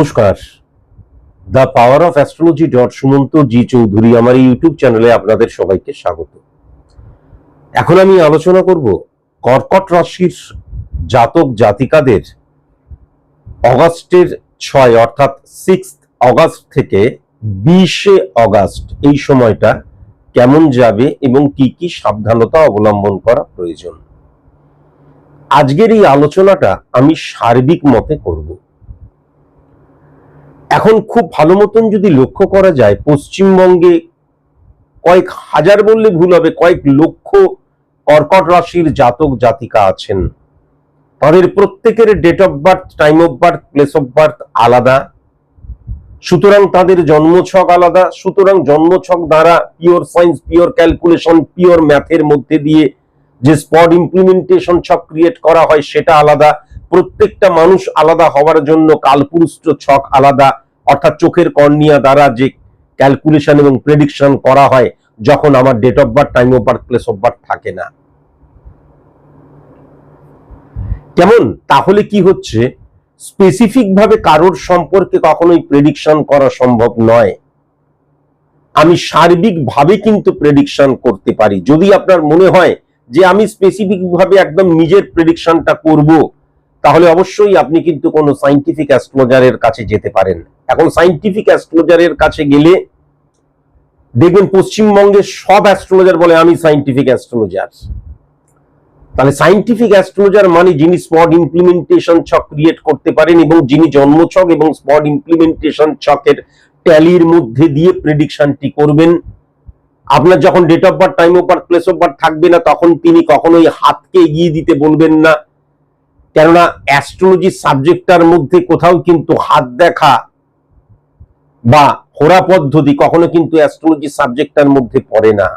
নমস্কার। The power of astrology dot Sumanta G Chowdhury আমার YouTube চ্যানেলে আপনাদের সবাইকে স্বাগত। এখন আমি আলোচনা করব কর্কট রাশির জাতক জাতিকাদের অগাস্টের ছয় অর্থাৎ সিক্স অগাস্ট থেকে বিশে অগাস্ট এই সময়টা কেমন যাবে এবং কি কি সাবধানতা অবলম্বন করা প্রয়োজন। আজকের এই আলোচনাটা আমি সার্বিক মতে করব। এখন খুব ভালো মতন যদি লক্ষ্য করা যায়, পশ্চিমবঙ্গে কয়েক হাজার বললে ভুল হবে, কয়েক লক্ষ কর্কট রাশির জাতক জাতিকা আছেন। তাদের প্রত্যেকের date of birth time of birth place of birth আলাদা। সুতরাং তাদের জন্মছক আলাদা। সুতরাং জন্মছক দ্বারা pure science pure calculation pure ম্যাথের মধ্যে দিয়ে যে স্পট ইমপ্লিমেন্টেশন ছক ক্রিয়েট করা হয়, সেটা আলাদা। প্রত্যেকটা মানুষ আলাদা হওয়ার জন্য কালপুরুষ্ট ছক আলাদা, অর্থাৎ চোখের কর্নিয়া দ্বারা যে ক্যালকুলেশন এবং প্রেডিকশন করা হয়, যখন আমার date of birth time of birth place of birth থাকে না। কেমন? তাহলে কি হচ্ছে? স্পেসিফিক ভাবে কারোর সম্পর্কে কখনোই প্রেডিকশন করা সম্ভব নয়। আমি সার্বিক ভাবে কিন্তু প্রেডিকশন করতে পারি। যদি আপনার মনে হয় যে আমি স্পেসিফিক ভাবে একদম নিজের প্রেডিকশনটা করব তাহলে অবশ্যই আপনি কিন্তু কোনো সাইন্টিফিক অ্যাস্ট্রোলজারের কাছে যেতে পারেন। এখন সাইন্টিফিক অ্যাস্ট্রোলজারের কাছে গেলে দেখবেন পশ্চিমবঙ্গের সব অ্যাস্ট্রোলজার বলে আমি সাইন্টিফিক অ্যাস্ট্রোলজার তাহলে সাইন্টিফিক অ্যাস্ট্রোলজার মানে যিনি স্পট ইমপ্লিমেন্টেশন ছক ক্রিয়েট করতে পারেন এবং যিনি জন্মছক এবং স্পট ইমপ্লিমেন্টেশন ছকের ট্যালির মধ্যে দিয়ে প্রেডিকশনটি করবেন। আপনার যখন date of birth time of birth place of birth থাকবে না, তখন তিনি কখনোই হাতকে এগিয়ে দিতে বলবেন না। কেননা অ্যাস্ট্রোলজি সাবজেক্টটার মধ্যে কোথাও কিন্তু হাত দেখা বা হোরা পদ্ধতি কখনো কিন্তু অ্যাস্ট্রোলজি সাবজেক্টটার মধ্যে পড়ে না।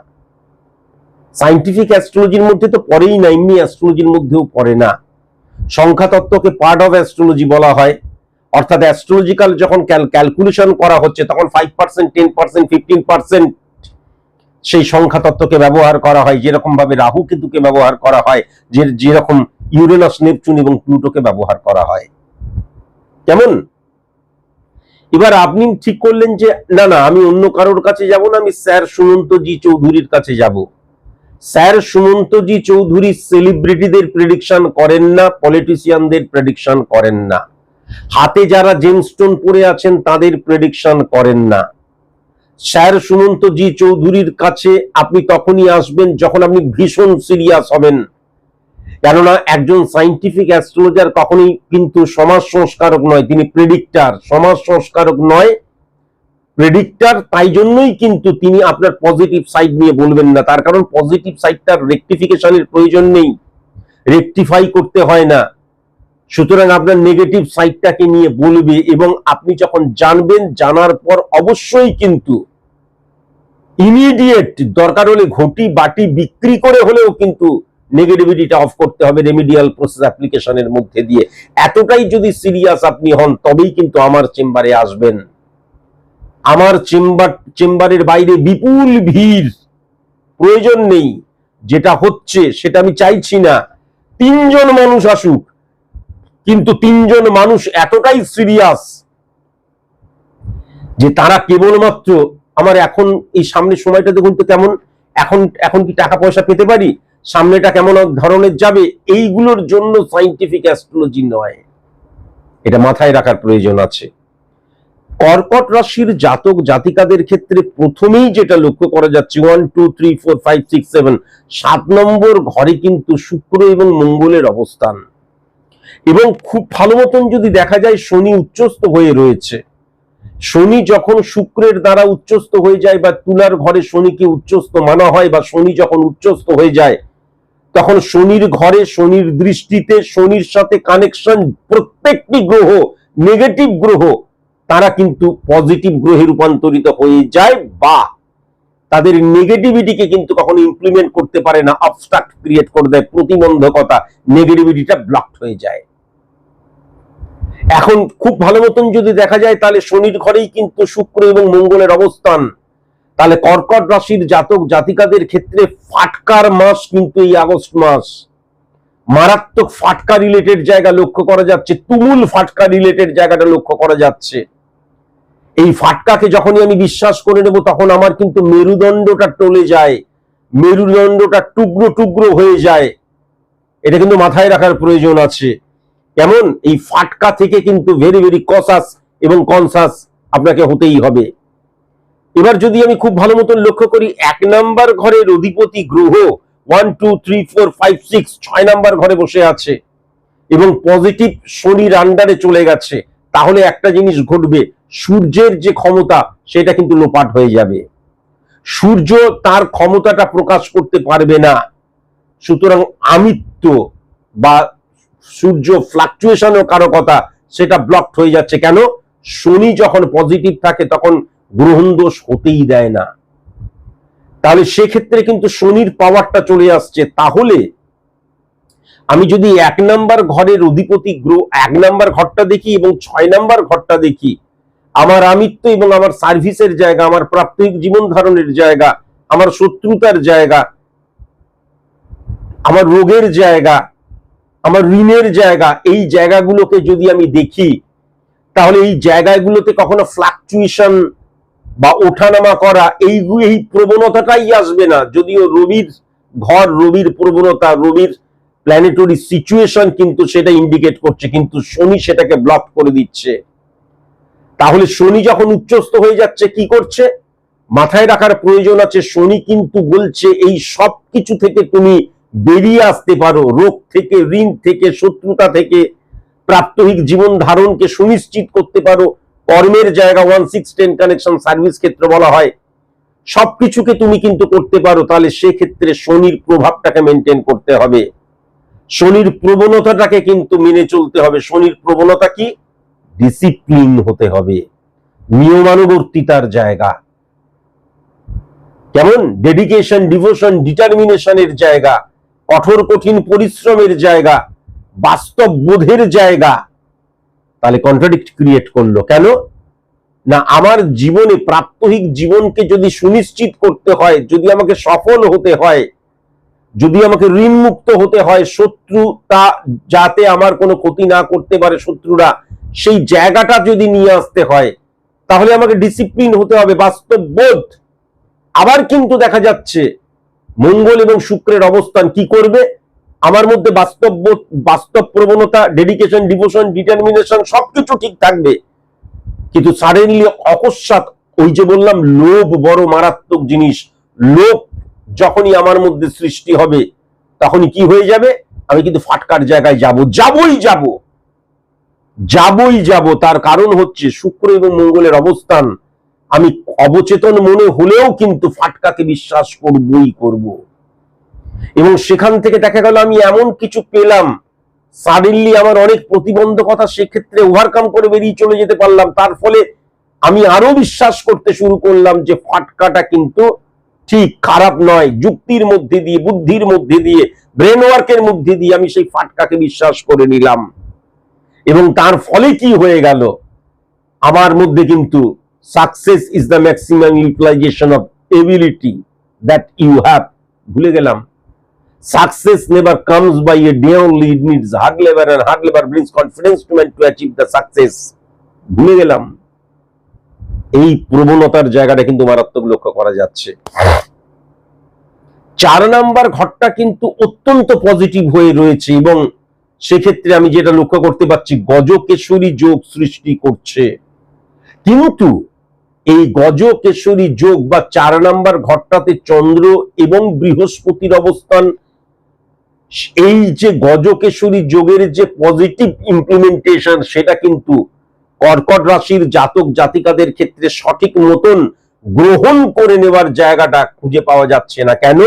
সাইন্টিফিক অ্যাস্ট্রোলজির মধ্যে তো পড়েই না, এমনি অ্যাস্ট্রোলজির মধ্যেও পড়ে না। সংখ্যা তত্ত্বকে পার্ট অফ অ্যাস্ট্রোলজি বলা হয়। অর্থাৎ অ্যাস্ট্রোলজিক্যাল যখন ক্যালকুলেশন করা হচ্ছে, তখন five percent ten percent fifteen percent সেই সংখ্যা তত্ত্বকে ব্যবহার করা হয়। যেরকম ভাবে রাহু কেতুকে ব্যবহার করা হয়, যে যেরকম ইউরেনাস নেপচুন এবং প্লুটোকে ব্যবহার করা হয়। কেমন? এবার আপনি ঠিক করলেন যে, না না, আমি অন্য কারোর কাছে যাব না, আমি স্যার সুমন্ত জি চৌধুরীর কাছে যাব। স্যার সুমন্ত জি চৌধুরী সেলিব্রিটিদের প্রেডিকশন করেন না পলিটিশিয়ানদের প্রেডিকশন করেন না। হাতে যারা জেমস্টোন পরে আছেন, তাদের প্রেডিকশন করেন না। স্যার সুমন্ত জি চৌধুরীর কাছে আপনি তখনই আসবেন যখন আপনি ভীষণ সিরিয়াস হবেন। কেননা একজন সাইন্টিফিক অ্যাস্ট্রোলজার কখনোই কিন্তু সমাজ সংস্কারক নয়, তিনি প্রেডিক্টার সমাজ সংস্কারক নয় প্রেডিক্টার তাই জন্যই কিন্তু তিনি আপনার পজিটিভ সাইড নিয়ে বলবেন না। তার কারণ পজিটিভ সাইডটার রেকটিফিকেশনের প্রয়োজন নেই। রেকটিফাই করতে হয় না। সুতরাং আপনার নেগেটিভ সাইডটাকে নিয়ে বলবে এবং আপনি যখন জানবেন, জানার পর অবশ্যই কিন্তু ইমিডিয়েট দরকার হলে ঘটি বাটি বিক্রি করে হলেও কিন্তু নেগেটিভিটিটা অফ করতে হবে রেমিডিয়াল প্রসেস অ্যাপ্লিকেশনের মধ্যে দিয়ে। এতটাই যদি সিরিয়াস আপনি হন, তবেই কিন্তু আমার চেম্বারে আসবেন। আমার চেম্বার, চেম্বারের বাইরে বিপুল ভিড়। প্রয়োজন নেই। যেটা হচ্ছে, সেটা আমি চাইছি না। তিনজন মানুষ আসুক। কিন্তু তিনজন মানুষ এতটাই সিরিয়াস যে তারা কেবলমাত্র, আমার এখন এই সামনের সময়টা দেখুন তো কেমন। এখন এখন কি টাকা পয়সা পেতে পারি? সামনেটা কেমন ধরনের যাবে, এইগুলোর জন্য সাইন্টিফিক অ্যাস্ট্রোলজি নয়। এটা মাথায় রাখার প্রয়োজন আছে। কর্কট রাশির জাতক জাতিকাদের ক্ষেত্রে প্রথমেই যেটা লক্ষ্য করা যাচ্ছে one two three four five six seven সাত নম্বর ঘরে কিন্তু শুক্র এবং মঙ্গলের অবস্থান। এবং খুব ভালো মতন যদি দেখা যায়, শনি উচ্চস্থ হয়ে রয়েছে। শনি যখন শুক্রের দ্বারা উচ্চস্থ হয়ে যায় বা তুলার ঘরে শনিকে উচ্চস্থ মানা হয় বা শনি যখন উচ্চস্থ হয়ে যায় তখন শনির ঘরে, শনির দৃষ্টিতে, শনির সাথে কানেকশন প্রত্যেকটি গ্রহ নেগেটিভ গ্রহ, তারা কিন্তু পজিটিভ গ্রহে রূপান্তরিত হয়ে যায় বা তাদের নেগেটিভিটিকে কিন্তু কখনো ইমপ্লিমেন্ট করতে পারে না অবস্ট্রাক্ট ক্রিয়েট করে দেয়, প্রতিবন্ধকতা নেগেটিভিটিটা ব্লকড হয়ে যায়। এখন খুব ভালো মতন যদি দেখা যায়, তাহলে শনির ঘরেই কিন্তু শুক্র এবং মঙ্গলের অবস্থান। তাহলে কর্কট রাশির জাতক জাতিকাদের ক্ষেত্রে ফাটকার মাস কিন্তু এই আগস্ট মাস। মারাত্মক ফাটকা রিলেটেড জায়গা লক্ষ্য করা যাচ্ছে, তুমুল ফাটকা রিলেটেড জায়গাটা লক্ষ্য করা যাচ্ছে। এই ফাটকাকে যখনই আমি বিশ্বাস করে নেব, তখন আমার কিন্তু মেরুদণ্ডটা টলে যায়, মেরুদণ্ডটা টুকরো টুকরো হয়ে যায়। এটা কিন্তু মাথায় রাখার প্রয়োজন আছে। কেমন? এই ফাটকা থেকে কিন্তু ভেরি ভেরি কসাস এবং কনসাস আপনাকে হতেই হবে। এবার যদি আমি খুব ভালো মতন লক্ষ্য করি, এক নাম্বার ঘরের অধিপতি গ্রহ one two three four five six ছয় নাম্বার ঘরে বসে আছে এবং পজিটিভ শনির আন্ডারে চলে গেছে, তাহলে একটা জিনিস ঘটবে, সূর্যের যে ক্ষমতা, সেটা কিন্তু লোপাট হয়ে যাবে। সূর্য তার ক্ষমতাটা প্রকাশ করতে পারবে না। সুতরাং আমিত্ব বা সূর্য ফ্লাকচুয়েশনও কারও কথা, সেটা ব্লকড হয়ে যাচ্ছে। কেন? শনি যখন পজিটিভ থাকে, তখন গ্রহণ দোষ হতেই দেয় না। তাহলে সেক্ষেত্রে কিন্তু শনির পাওয়ারটা চলে আসছে। তাহলে আমি যদি এক নাম্বার ঘরের অধিপতি গ্রহ, এক নাম্বার ঘরটা দেখি এবং ছয় নাম্বার ঘরটা দেখি, আমার আমিত্ব এবং আমার সার্ভিসের জায়গা, আমার প্রাত্যহিক জীবন ধারণের জায়গা, আমার শত্রুতার জায়গা, আমার রোগের জায়গা, আমার ঋণের জায়গা, এই জায়গাগুলোকে যদি আমি দেখি, তাহলে এই জায়গাগুলোতে কখনো ফ্লাকচুয়েশন বা ওঠানামা করা, এই এই প্রবণতাটাই আসবে না। যদিও রবির ঘর, রবির প্রবণতা, রবির প্ল্যানেটরি সিচুয়েশন কিন্তু সেটা ইন্ডিকেট করছে, কিন্তু শনি সেটাকে ব্লক করে দিচ্ছে। তাহলে শনি যখন উচ্চস্থ হয়ে যাচ্ছে, কি করছে? মাথায় রাখার প্রয়োজন আছে। শনি কিন্তু বলছে, এই সব কিছু থেকে তুমি বেরিয়ে আসতে পারো। রোগ থেকে, ঋণ থেকে, শত্রুতা থেকে, প্রাত্যহিক জীবন ধারণকে সুনিশ্চিত করতে পারো। কর্মের জায়গা one six ten connection service ক্ষেত্রে বলা হয়। সবকিছুকে তুমি কিন্তু করতে পারো, তাহলে সেক্ষেত্রে শনির প্রভাবটাকে মেনটেন করতে হবে। শনির প্রবণতাটাকে কিন্তু মেনে চলতে হবে। শনির প্রবণতা কি? ডিসিপ্লিন হতে হবে। নিয়মানুবর্তিতার জায়গা। কেমন? ডেডিকেশন ডিভোশন ডিটারমিনেশনের জায়গা। কঠোর কঠিন পরিশ্রমের জায়গা। বাস্তব বোধের জায়গা। তাহলে কন্ট্রাডিক্ট ক্রিয়েট করল। কেন? না, আমার জীবনে প্রাত্যহিক জীবনকে যদি সুনিশ্চিত করতে হয়, যদি আমাকে সফল হতে হয়, যদি আমাকে ঋণ মুক্ত হতে হয় শত্রু তা যাতে আমার কোনো ক্ষতি না করতে পারে শত্রুরা, সেই জায়গাটা যদি নিয়ে আসতে হয়, তাহলে আমাকে ডিসিপ্লিন হতে হবে বাস্তব বোধ আবার কিন্তু দেখা যাচ্ছে, মঙ্গল এবং শুক্রের অবস্থান কি করবে? আমার মধ্যে বাস্তব বাস্তব প্রবণতা ডেডিকেশন ডিভোশন ডিটারমিনেশন সবকিছু ঠিক থাকবে। কিন্তু সাডেনলি অকস্মাৎ ওই যে বললাম, লোভ বড় মারাত্মক জিনিস। লোভ যখনই আমার মধ্যে সৃষ্টি হবে, তখনই কি হয়ে যাবে? আমি কিন্তু ফাটকার জায়গায় যাব, যাবই যাব। যাবই যাব। তার কারণ হচ্ছে শুক্র এবং মঙ্গলের অবস্থান। আমি অবচেতন মনে হলেও কিন্তু ফাটকাকে বিশ্বাস করবই করব। এবং সেখান থেকে দেখা গেল আমি এমন কিছু পেলাম। সাডেনলি আমার অনেক প্রতিবন্ধকতা সেক্ষেত্রে ওভারকাম করে বেরিয়ে চলে যেতে পারলাম। তার ফলে আমি আরও বিশ্বাস করতে শুরু করলাম যে ফাটকাটা কিন্তু ঠিক খারাপ নয়। যুক্তির মধ্যে দিয়ে, বুদ্ধির মধ্যে দিয়ে ব্রেন ওয়ার্কের মধ্যে দিয়ে আমি সেই ফাটকাকে বিশ্বাস করে নিলাম। এবং তার ফলে কি হয়ে গেল? আমার মধ্যে কিন্তু success is the maximum utilization of ability that you have ভুলে গেলাম। Success never comes by a day only it needs hard labor and hard labor brings confidence to man to achieve the success. ভুলে গেলাম। এই প্রবণতার জায়গাটা কিন্তু মারাত্মক লক্ষ্য করা যাচ্ছে। চার নাম্বার ঘরটা কিন্তু অত্যন্ত পজিটিভ হয়ে রয়েছে এবং সেক্ষেত্রে আমি যেটা লক্ষ্য করতে পারছি, গজকেশরী যোগ সৃষ্টি করছে। কিন্তু এই গজকেশরী যোগ বা চার নাম্বার ঘরটাতে চন্দ্র এবং বৃহস্পতির অবস্থান এই যে গজকেশরী যোগের যে পজিটিভ ইমপ্লিমেন্টেশন সেটা কিন্তু কর্কট রাশির জাতক জাতিকাদের ক্ষেত্রে সঠিক মতন গ্রহণ করে নেওয়ার জায়গাটা খুঁজে পাওয়া যাচ্ছে না। কেন?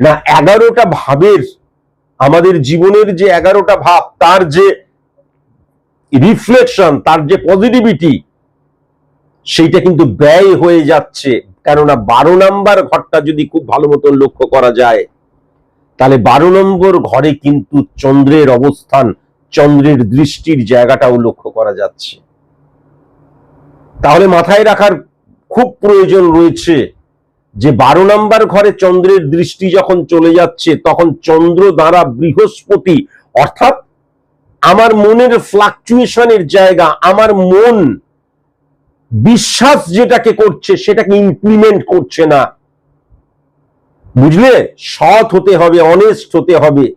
না, এগারোটা ভাবের আমাদের জীবনের যে এগারোটা ভাব, তার যে রিফ্লেকশন তার যে পজিটিভিটি সেইটা কিন্তু ব্যয় হয়ে যাচ্ছে। কেননা বারো নাম্বার ঘরটা যদি খুব ভালো মতন লক্ষ্য করা যায় তাহলে বারো নম্বর ঘরে কিন্তু চন্দ্রের অবস্থান, চন্দ্রের দৃষ্টির জায়গাটাও লক্ষ্য করা যাচ্ছে। তাহলে মাথায় রাখার খুব প্রয়োজন রয়েছে যে বারো নাম্বার ঘরে চন্দ্রের দৃষ্টি যখন চলে যাচ্ছে, তখন চন্দ্র দ্বারা বৃহস্পতি, অর্থাৎ আমার মনের ফ্লাকচুয়েশনের জায়গা, আমার মন, বিশ্বাস যেটাকে করছে, সেটাকে ইমপ্লিমেন্ট করছে না। বুঝলে? সৎ হতে হবে অনেস্ট হতে হবে।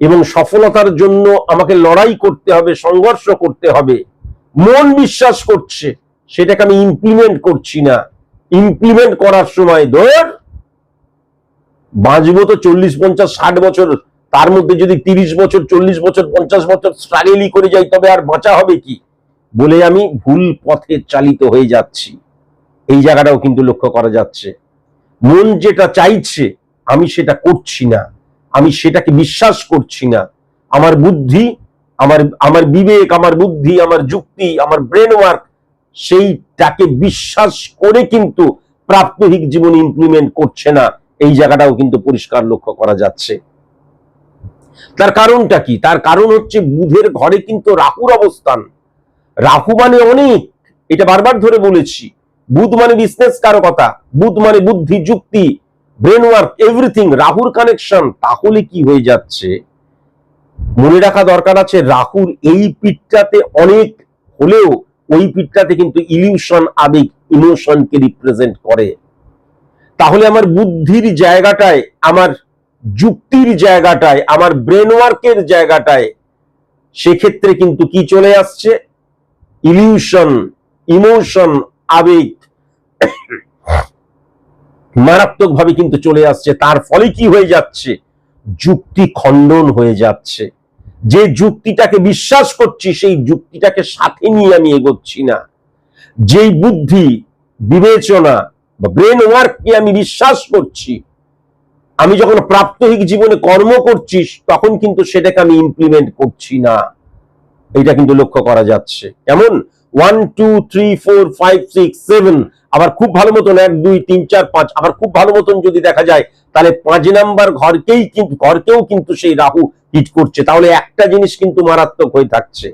এবং সফলতার জন্য আমাকে লড়াই করতে হবে, সংঘর্ষ করতে হবে। মন বিশ্বাস করছে, সেটাকে আমি ইমপ্লিমেন্ট করছি না। ইমপ্লিমেন্ট করার সময় ধর, বাঁচবো তো চল্লিশ, পঞ্চাশ, ষাট বছর। তার মধ্যে যদি তিরিশ বছর, চল্লিশ বছর, পঞ্চাশ বছর স্ট্রাগেলই করে যাই, তবে আর বাঁচা হবে কি? বলে আমি ভুল পথে চালিত হয়ে যাচ্ছি। এই জায়গাটাও কিন্তু লক্ষ্য করা যাচ্ছে। মন যেটা চাইছে, আমি সেটা করছি না। আমি সেটাকে বিশ্বাস করছি না। আমার বুদ্ধি, আমার আমার বিবেক, আমার বুদ্ধি, আমার যুক্তি, আমার ব্রেন ওয়ার্ক সেইটাকে বিশ্বাস করে কিন্তু প্রাত্যহিক জীবন ইমপ্লিমেন্ট করছে না। এই জায়গাটাও কিন্তু পরিষ্কার লক্ষ্য করা যাচ্ছে। তার কারণটা কি? তার কারণ হচ্ছে বুধের ঘরে কিন্তু রাহুর অবস্থান। রাহু মানে অনেক। এটা বারবার ধরে বলেছি। বুধ মানে বিজনেস কারকতা বুধ মানে বুদ্ধি, যুক্তি ব্রেন ওয়ার্ক এভরিথিং রাহুর কানেকশন তাহলে কি হয়ে যাচ্ছে? মনে রাখা দরকার আছে, রাহুর এই পিঠটাতে অনেক হলেও ওই পিঠটাতে কিন্তু ইলিউশন আবেগ ইমোশনকে রিপ্রেজেন্ট করে। তাহলে আমার বুদ্ধির জায়গাটায়, আমার যুক্তির জায়গাটায়, আমার ব্রেন ওয়ার্কের জায়গাটায় সেক্ষেত্রে কিন্তু কি চলে আসছে? ইলিউশন ইমোশন আবেগ। মারাত্মকভাবে কিন্তু চলে আসছে। তার ফলে কি হয়ে যাচ্ছে? যুক্তি খণ্ডন হয়ে যাচ্ছে। যে যুক্তিটাকে বিশ্বাস করছি, সেই যুক্তিটাকে সাথে নিয়ে আমি এগোচ্ছি না। যেই বুদ্ধি, বিবেচনা বা ব্রেন ওয়ার্ককে আমি বিশ্বাস করছি, আমি যখন প্রাত্যহিক জীবনে কর্ম করছি, তখন কিন্তু সেটাকে আমি ইমপ্লিমেন্ট করছি না। এটা কিন্তু লক্ষ্য করা যাচ্ছে। কেমন? One two three four five six seven আবার খুব ভালো মতন এক, দুই, তিন, চার, পাঁচ। আবার খুব ভালো মতন যদি দেখা যায়, তাহলে পাঁচ নাম্বার ঘরকেই কিন্তু, ঘরকেও কিন্তু সেই রাহু হিট করছে। তাহলে একটা জিনিস কিন্তু মারাত্মক হয়ে থাকছে।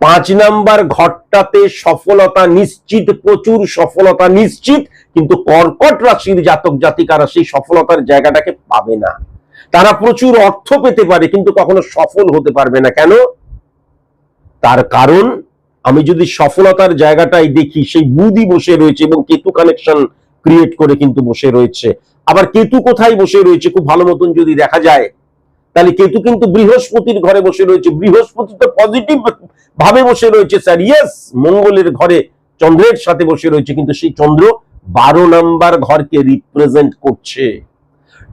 পাঁচ নাম্বার ঘরটাতে সফলতা নিশ্চিত, প্রচুর সফলতা নিশ্চিত, কিন্তু কর্কট রাশির জাতক জাতিকারা সেই সফলতার জায়গাটাকে পাবে না। তারা প্রচুর অর্থ পেতে পারে, কিন্তু কখনো সফল হতে পারবে না। কেন? তার কারণ আমি যদি সফলতার জায়গাটাই দেখি, সেই বুধই বসে রয়েছে এবং কেতু কানেকশন ক্রিয়েট করে কিন্তু বসে রয়েছে। আবার কেতু কোথায় বসে রয়েছে খুব ভালো মতন যদি দেখা যায়, তাহলে কেতু কিন্তু বৃহস্পতির ঘরে বসে রয়েছে। বৃহস্পতি তো পজিটিভ ভাবে বসে রয়েছে স্যার ইয়েস মঙ্গলের ঘরে চন্দ্রের সাথে বসে রয়েছে, কিন্তু সেই চন্দ্র বারো নাম্বার ঘরকে রিপ্রেজেন্ট করছে।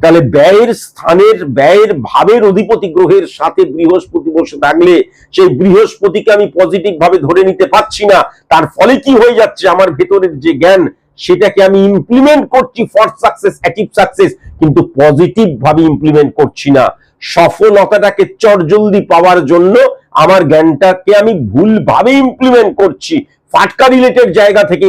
তাহলে ব্যয়ের স্থানের, ব্যয়ের ভাবের অধিপতি গ্রহের সাথে বৃহস্পতি বসে থাকলে সেই বৃহস্পতিকে আমি পজিটিভ ভাবে ধরে নিতে পারছি না। তার ফলে কি হয়ে যাচ্ছে? আমার ভেতরের যে জ্ঞান, সেটাকে আমি ইমপ্লিমেন্ট করছি ফর সাকসেস অ্যাচিভ সাকসেস কিন্তু পজিটিভ ভাবে ইমপ্লিমেন্ট করছি না। সফলতাটাকে চটজলদি পাওয়ার জন্য আমার জ্ঞানটাকে আমি ভুলভাবে ইমপ্লিমেন্ট করছি। ফাটকা রিলেটেড জায়গা থেকে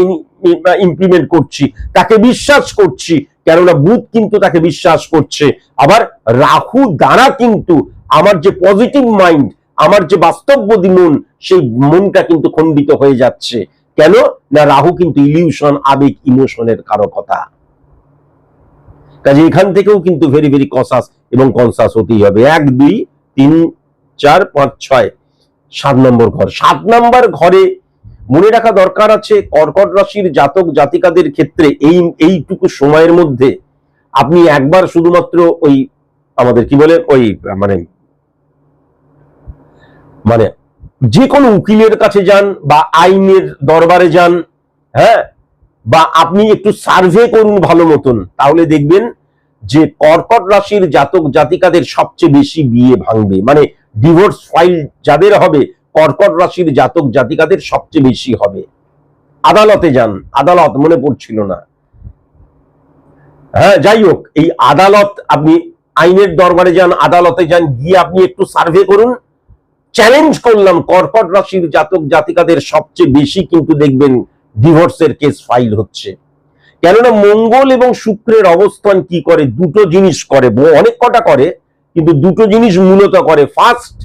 ইমপ্লিমেন্ট করছি। তাকে বিশ্বাস করছি। কেননা বুধ কিন্তু তাকে বিশ্বাস করছে। আবার রাহু দ্বারা কিন্তু আমার যে পজিটিভ মাইন্ড আমার যে বাস্তববাদী মন সেই মনটা কিন্তু খণ্ডিত হয়ে যাচ্ছে। কেন? না, রাহু কিন্তু ইলিউশন আবেগ ইমোশনের কারকতা কাজে এখান থেকেও কিন্তু ভেরি ভেরি কসাস এবং কনসাস হতেই হবে। এক, দুই, তিন, চার, পাঁচ, ছয়, সাত নম্বর ঘর। সাত নম্বর ঘরে মনে রাখা দরকার আছে, কর্কট রাশির জাতক জাতিকাদের ক্ষেত্রে এই, এইটুকু সময়ের মধ্যে আপনি একবার শুধুমাত্র ওই আমাদের কি বলে, ওই মানে মানে যে কোনো উকিলের কাছে যান বা আইনের দরবারে যান হ্যাঁ? বা আপনি একটু সার্ভে করুন ভালো মতন, তাহলে দেখবেন যে কর্কট রাশির জাতক জাতিকাদের সবচেয়ে বেশি বিয়ে ভাঙবে। মানে ডিভোর্স ফাইল যাদের হবে কর্কট রাশির জাতক জাতিকাদের সবচেয়ে বেশি হবে। আদালতে যান, আদালত, মনে পড়ছিল না। হ্যাঁ যাই হোক, এই আদালত, আপনি আইনের দরবারে যান, আদালতে যান, গিয়ে আপনি একটু সার্ভে করুন। চ্যালেঞ্জ করলাম, কর্কট রাশির জাতক জাতিকাদের সবচেয়ে বেশি কিন্তু দেখবেন ডিভোর্সের কেস ফাইল হচ্ছে। কেননা মঙ্গল এবং শুক্রের অবস্থান কি করে, দুটো জিনিস করে, অনেক কটা করে, কিন্তু দুটো জিনিস মূলত করে। ফার্স্ট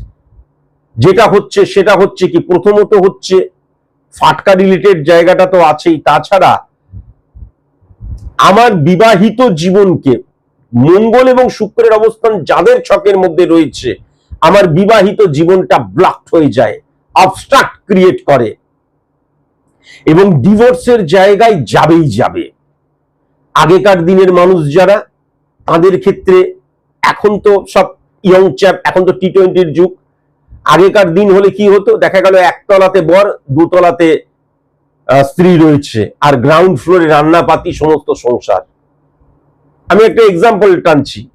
যেটা হচ্ছে সেটা হচ্ছে কি? প্রথমত হচ্ছে ফাটকা রিলেটেড জায়গাটা তো আছেই। তাছাড়া আমার বিবাহিত জীবনকে মঙ্গল এবং শুক্রের অবস্থান যাদের ছকের মধ্যে রয়েছে, আমার বিবাহিত জীবনটা ব্লকড হয়ে যায় অবস্ট্রাক্ট ক্রিয়েট করে এবং ডিভোর্সের জায়গায় যাবেই যাবে। আগেকার দিনের মানুষ যারা, তাদের ক্ষেত্রে এখন তো সব ইয়ং চ্যাপ এখন তো টি টোয়েন্টির যুগ আগেকার দিন হলে কি হতো? দেখা গেল একতলাতে বর, দুতলাতে স্ত্রী রয়েছে আর গ্রাউন্ড ফ্লোরে রান্নাপাতি সমস্ত সংসার। আমি একটা এক্সাম্পল টানছি।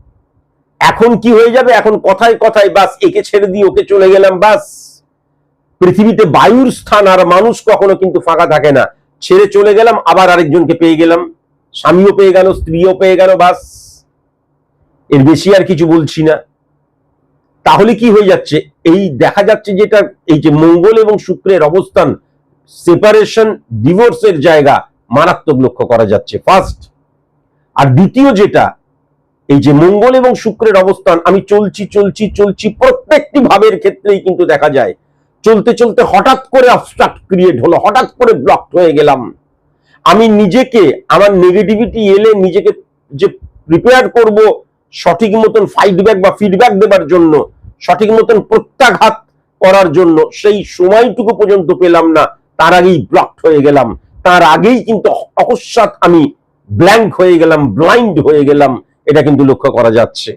এখন কি হয়ে যাবে? এখন কথায় কথায় বাস, একে ছেড়ে দিয়ে ওকে চলে গেলাম, বাস। পৃথিবীতে বায়ুর স্থান আর মানুষ কখনো কিন্তু ফাঁকা থাকে না। ছেড়ে চলে গেলাম, আবার আরেকজনকে পেয়ে গেলাম। স্বামীও পেয়ে গেল, স্ত্রীও পেয়ে গেল, বাস। এর বেশি আর কিছু বলছি না। তাহলে কি হয়ে যাচ্ছে? এই দেখা যাচ্ছে যেটা এই যে মঙ্গল এবং শুক্রের অবস্থান সেপারেশন ডিভোর্সের জায়গা মারাত্মক লক্ষ্য করা যাচ্ছে। ফার্স্ট আর দ্বিতীয় যেটা, এই যে মঙ্গল এবং শুক্রের অবস্থান, আমি চলছি চলছি চলছি, প্রত্যেকটি ভাবের ক্ষেত্রেই কিন্তু দেখা যায়, চলতে চলতে হঠাৎ করে অবস্ট্রাক্ট ক্রিয়েট হলো, হঠাৎ করে ব্লকড হয়ে গেলাম। আমি নিজেকে, আমার নেগেটিভিটি এলে নিজেকে যে প্রিপেয়ার করব, সঠিক মতন ফাইডব্যাক বা ফিডব্যাক দেবার জন্য সঠিক মতন প্রত্যাঘাত করার জন্য সেই সময়টুকু পর্যন্ত পেলাম না। তার আগেই ব্লকড হয়ে গেলাম। তার আগেই কিন্তু অকস্মাৎ আমি ব্ল্যাঙ্ক হয়ে গেলাম ব্লাইন্ড হয়ে গেলাম। এটা কিন্তু লক্ষ্য করা যাচ্ছে।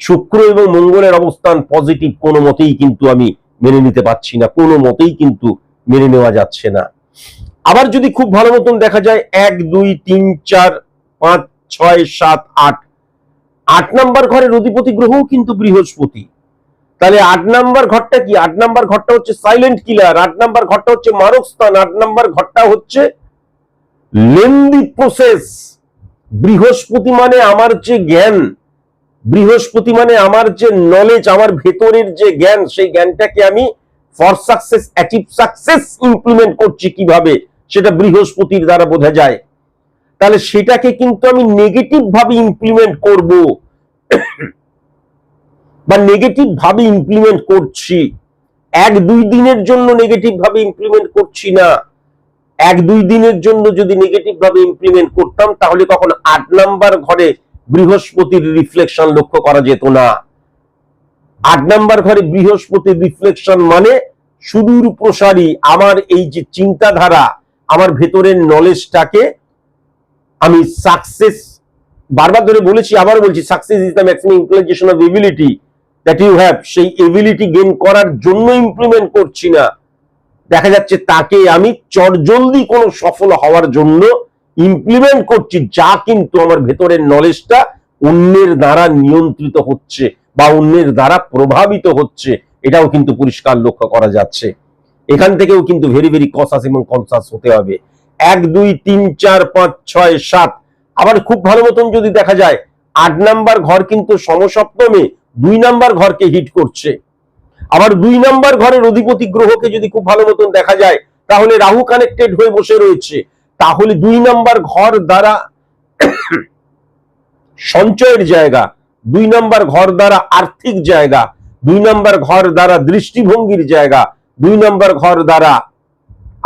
শুক্র এবং মঙ্গলের অবস্থান পজিটিভ কোনো মতেই কিন্তু আমি মেনে নিতে পারছি না, কোনো মতেই কিন্তু মেনে নেওয়া যাচ্ছে না। আবার যদি খুব ভালো মতন দেখা যায়, এক, দুই, তিন, চার, পাঁচ, ছয়, সাত, আট। আট নাম্বার ঘরের অধিপতি গ্রহও কিন্তু বৃহস্পতি। তাহলে আট নাম্বার ঘরটা কি? আট নাম্বার ঘরটা হচ্ছে সাইলেন্ট কিলার আট নাম্বার ঘরটা হচ্ছে মারক স্থান আট নাম্বার ঘরটা হচ্ছে লেন্দি প্রসেস বৃহস্পতি মানে আমার যে জ্ঞান, বৃহস্পতি মানে আমার যে নলেজ আমার ভেতরের যে জ্ঞান, সেই জ্ঞানটাকে আমি for success achieve success implement করছি কীভাবে? সেটা বৃহস্পতির দ্বারা বোঝা যায়। তাহলে সেটাকে কিন্তু আমি নেগেটিভ ভাবে ইমপ্লিমেন্ট করব। বা নেগেটিভ ভাবে ইমপ্লিমেন্ট করছি। এক দুই দিনের জন্য নেগেটিভ ভাবে ইমপ্লিমেন্ট করছি না। এক দুই দিনের জন্য যদি নেগেটিভ ভাবে ইমপ্লিমেন্ট করতাম, তাহলে কখন আট নাম্বার ঘরে বৃহস্পতির রিফ্লেকশন লক্ষ্য করা যেত না। আট নাম্বার ঘরে বৃহস্পতির রিফ্লেকশন মানে সুদূর প্রসারী, আমার এই যে চিন্তাধারা, আমার ভেতরের নলেজটাকে আমি সাকসেস বারবার ধরে বলেছি আবার বলছি success is the maximum implementation of ability that you have সেই এবিলিটি গেইন করার জন্য ইমপ্লিমেন্ট করছি না। দেখা যাচ্ছে তাকে আমি চটজলদি কোনো সফল হওয়ার জন্য ইমপ্লিমেন্ট করছি, যা কিন্তু আমার ভেতরের নলেজটা অন্যের দ্বারা নিয়ন্ত্রিত হচ্ছে বা অন্যের দ্বারা প্রভাবিত হচ্ছে, এটাও কিন্তু পরিষ্কার লক্ষ্য করা যাচ্ছে। এখান থেকেও কিন্তু ভেরি ভেরি কসাস এবং কনসাস হতে হবে। এক, দুই, তিন, চার, পাঁচ, ছয়, সাত। আবার খুব ভালো মতন যদি দেখা যায়, আট নাম্বার ঘর কিন্তু সমসপ্তমে দুই নাম্বার ঘরকে হিট করছে। আবার দুই নাম্বার ঘরের অধিপতি গ্রহকে যদি খুব ভালো মতন দেখা যায়, তাহলে রাহু কানেক্টেড হয়ে বসে রয়েছে। তাহলে দুই নাম্বার ঘর দ্বারা সঞ্চয়ের জায়গা, দুই নাম্বার ঘর দ্বারা আর্থিক জায়গা, দুই নাম্বার ঘর দ্বারা দৃষ্টিভঙ্গির জায়গা, দুই নাম্বার ঘর দ্বারা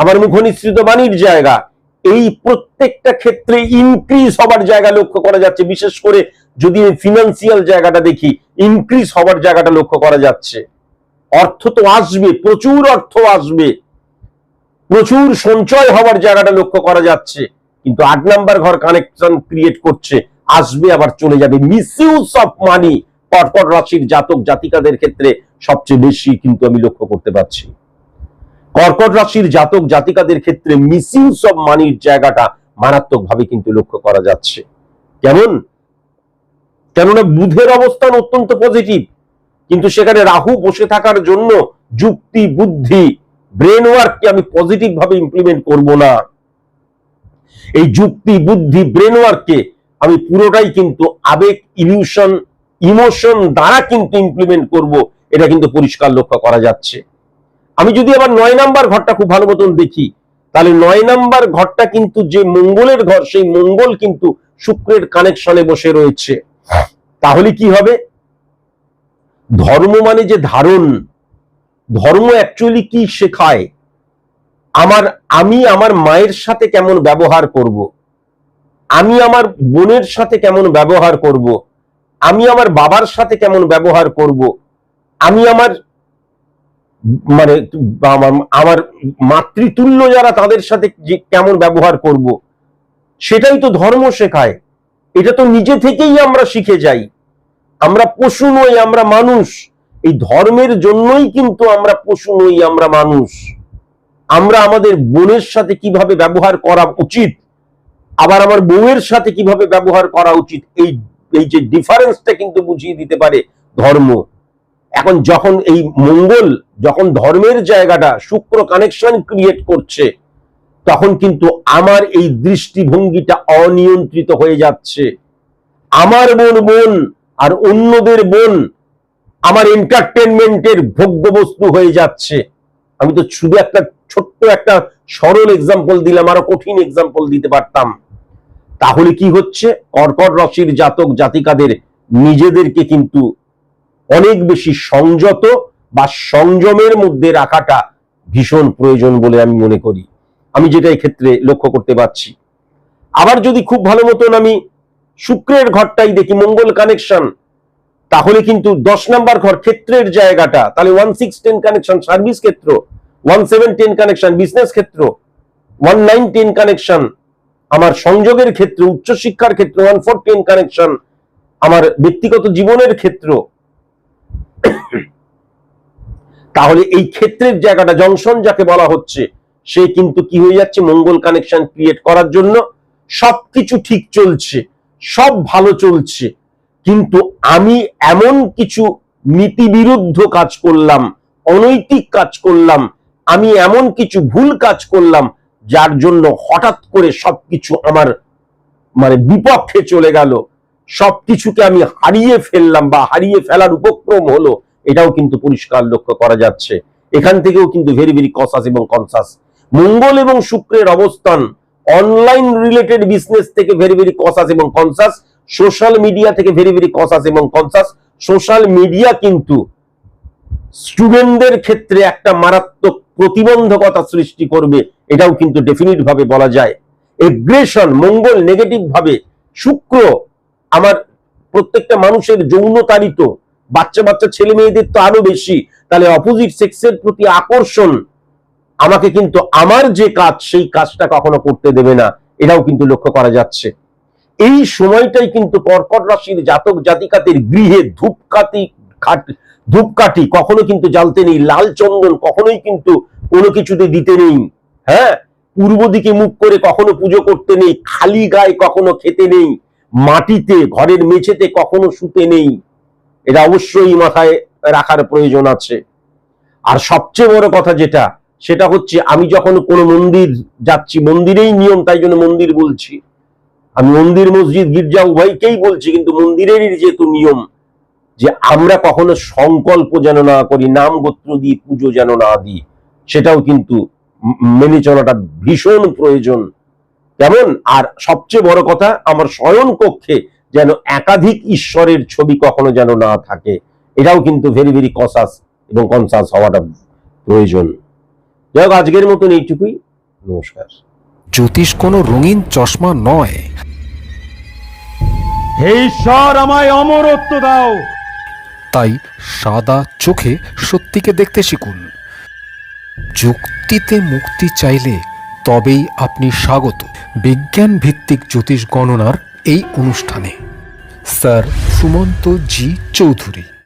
আমার মুখনিসৃত বাণীর জায়গা এই প্রত্যেকটা ক্ষেত্রে ইনক্রিজ হবার জায়গা লক্ষ্য করা যাচ্ছে। বিশেষ করে যদি ফিনান্সিয়াল জায়গাটা দেখি ইনক্রিজ হবার জায়গাটা লক্ষ্য করা যাচ্ছে। অর্থ তো আসবে, প্রচুর অর্থ আসবে। প্রচুর সঞ্চয় হওয়ার জায়গাটা লক্ষ্য করা যাচ্ছে। কিন্তু আট নাম্বার ঘর কানেকশন ক্রিয়েট করছে, আসবে আবার চলে যাবে। মিসইউজ অফ মানি কর্কট রাশির জাতক জাতিকাদের ক্ষেত্রে সবচেয়ে বেশি কিন্তু আমি লক্ষ্য করতে পারছি। কর্কট রাশির জাতক জাতিকাদের ক্ষেত্রে মিসইউজ অফ মানির জায়গাটা মারাত্মক ভাবে কিন্তু লক্ষ্য করা যাচ্ছে। কেমন? কেননা বুধের অবস্থান অত্যন্ত পজিটিভ কিন্তু সেখানে রাহু বসে থাকার জন্য যুক্তি, বুদ্ধি ব্রেন ওয়ার্ককে আমি পজিটিভ ভাবে ইমপ্লিমেন্ট করব না। এই যুক্তি, বুদ্ধি ব্রেন ওয়ার্ককে আমি পুরোটাই কিন্তু আবেগ ইলিউশন ইমোশন দ্বারা কিন্তু ইমপ্লিমেন্ট করব, এটা কিন্তু পরিষ্কার লক্ষ্য করা যাচ্ছে। আমি যদি আবার নয় নাম্বার ঘরটা খুব ভালো মতন দেখি, তাহলে নয় নাম্বার ঘরটা কিন্তু যে মঙ্গলের ঘর, সেই মঙ্গল কিন্তু শুক্রের কানেকশনে বসে রয়েছে। তাহলে কি হবে? ধর্ম মানে যে ধারণ, ধর্ম অ্যাকচুয়ালি কি শেখায়? আমার, আমি আমার মায়ের সাথে কেমন ব্যবহার করব? আমি আমার বোনের সাথে কেমন ব্যবহার করব? আমি আমার বাবার সাথে কেমন ব্যবহার করব? আমি আমার মানে আমার মাতৃতুল্য যারা তাদের সাথে কেমন ব্যবহার করব, সেটাই তো ধর্ম শেখায়। এটা তো নিজে থেকেই আমরা শিখে যাই। আমরা পশু নই, আমরা মানুষ। এই ধর্মের জন্যই কিন্তু আমরা পশু নই, আমরা মানুষ। আমরা আমাদের বোনের সাথে কীভাবে ব্যবহার করা উচিত, আবার আমার বউয়ের সাথে কীভাবে ব্যবহার করা উচিত, এই এই যে ডিফারেন্সটা কিন্তু বুঝিয়ে দিতে পারে ধর্ম। এখন যখন এই মঙ্গল, যখন ধর্মের জায়গাটা শুক্র কানেকশন ক্রিয়েট করছে, তখন কিন্তু আমার এই দৃষ্টিভঙ্গিটা অনিয়ন্ত্রিত হয়ে যাচ্ছে। আমার বোন বোন আর অন্যদের বোন আমার এন্টারটেনমেন্টের ভোগ্যবস্তু হয়ে যাচ্ছে। আমি তো শুধু একটা ছোট্ট একটা সরল এক্সাম্পল দিলাম, আরও কঠিন এক্সাম্পল দিতে পারতাম। তাহলে কি হচ্ছে? কর্কট রাশির জাতক জাতিকাদের নিজেদেরকে কিন্তু অনেক বেশি সংযত বা সংযমের মধ্যে রাখাটা ভীষণ প্রয়োজন বলে আমি মনে করি। আমি যেটা ক্ষেত্রে লক্ষ্য করতে পারছি। আবার যদি খুব ভালো মতন আমি শুক্রের ঘরটাই দেখি, মঙ্গল কানেকশন তাহলে কিন্তু দশ নাম্বার ঘর ক্ষেত্রের জায়গাটা, তাহলে one six ten connection service ক্ষেত্র one seven ten connection business ক্ষেত্র ওয়ান নাইন টেন কানেকশন আমার সংযোগের ক্ষেত্রে, উচ্চশিক্ষার ক্ষেত্রে ওয়ান ফোর টেন কানেকশন আমার ব্যক্তিগত জীবনের ক্ষেত্র তাহলে এই ক্ষেত্রের জায়গাটা জংশন যাকে বলা হচ্ছে, সে কিন্তু কি হয়ে যাচ্ছে? মঙ্গল কানেকশন ক্রিয়েট করার জন্য সবকিছু ঠিক চলছে, সব ভালো চলছে। কিন্তু আমি এমন কিছু নীতি বিরুদ্ধ কাজ করলাম, অনৈতিক কাজ করলাম, আমি এমন কিছু ভুল কাজ করলাম, যার জন্য হঠাৎ করে সবকিছু আমার মানে বিপক্ষে চলে গেল সবকিছুকে আমি হারিয়ে ফেললাম বা হারিয়ে ফেলার উপক্রম হলো, এটাও কিন্তু পরিষ্কার লক্ষ্য করা যাচ্ছে। এখান থেকেও কিন্তু ভেরি ভেরি কসাস এবং কনসাস মঙ্গল এবং শুক্রের অবস্থান অনলাইন রিলেটেড বিজনেস থেকে ভেরি ভেরি কসাস এবং কনসাস সোশ্যাল মিডিয়া থেকে ভেরি ভেরি কসাস এবং কনসাস সোশ্যাল মিডিয়া কিন্তু স্টুডেন্টদের ক্ষেত্রে একটা মারাত্মক প্রতিবন্ধকতা সৃষ্টি করবে, এটাও কিন্তু ডেফিনিট ভাবে বলা যায়। এগ্রেশন মঙ্গল নেগেটিভ ভাবে। শুক্র আমার প্রত্যেকটা মানুষের যৌনতারিত বাচ্চা বাচ্চা ছেলে মেয়েদের তো আরও বেশি। তাহলে অপোজিট সেক্সের প্রতি আকর্ষণ, আমাকে কিন্তু আমার যে কাজ, সেই কাজটা কখনো করতে দেবে না। এটাও কিন্তু লক্ষ্য করা যাচ্ছে। এই সময়টাই কিন্তু কর্কট রাশির জাতক জাতিকাদের গৃহে ধূপকাতি খাট- ধূপকাঠি কখনো কিন্তু জ্বালতে নেই, লাল চন্দন কখনোই কিন্তু কোনো কিছুতে দিতে নেই। হ্যাঁ? পূর্ব দিকে মুখ করে কখনো পুজো করতে নেই, খালি গায়ে কখনো খেতে নেই। মাটিতে, ঘরের মেঝেতে কখনো শুতে নেই। এটা অবশ্যই মাথায় রাখার প্রয়োজন আছে। আর সবচেয়ে বড় কথা যেটা, সেটা হচ্ছে আমি যখন কোনো মন্দির যাচ্ছি, মন্দিরেই নিয়ম, তাই জন্য মন্দির বলছি। আমি মন্দির, মসজিদ, গির্জা উভয়কেই বলছি, কিন্তু মন্দিরেরই যেহেতু নিয়ম, যে আমরা কখনো সংকল্প যেন না করি, নাম, গোত্র দিয়ে পুজো যেন না দিই, সেটাও কিন্তু মেনে চলাটা ভীষণ প্রয়োজন। তেমন আর সবচেয়ে বড় কথা আমার শয়ন কক্ষে যেন একাধিক ঈশ্বরের ছবি কখনো যেন না থাকে। এটাও কিন্তু ভেরি ভেরি কসাস এবং কনসাস হওয়াটা প্রয়োজন। যাই হোক আজকের মতন এইটুকুই। নমস্কার। জ্যোতিষ কোনো রঙিন চশমা নয়। হে ঈশ্বর আমায় অমরত্ব দাও। তাই সাদা চোখে সত্যিকে দেখতে শিখুন। যুক্তিতে মুক্তি চাইলে তবেই আপনি স্বাগত। বিজ্ঞান ভিত্তিক জ্যোতিষ গণনার এই অনুষ্ঠানে। Sir Sumanta G Chowdhury.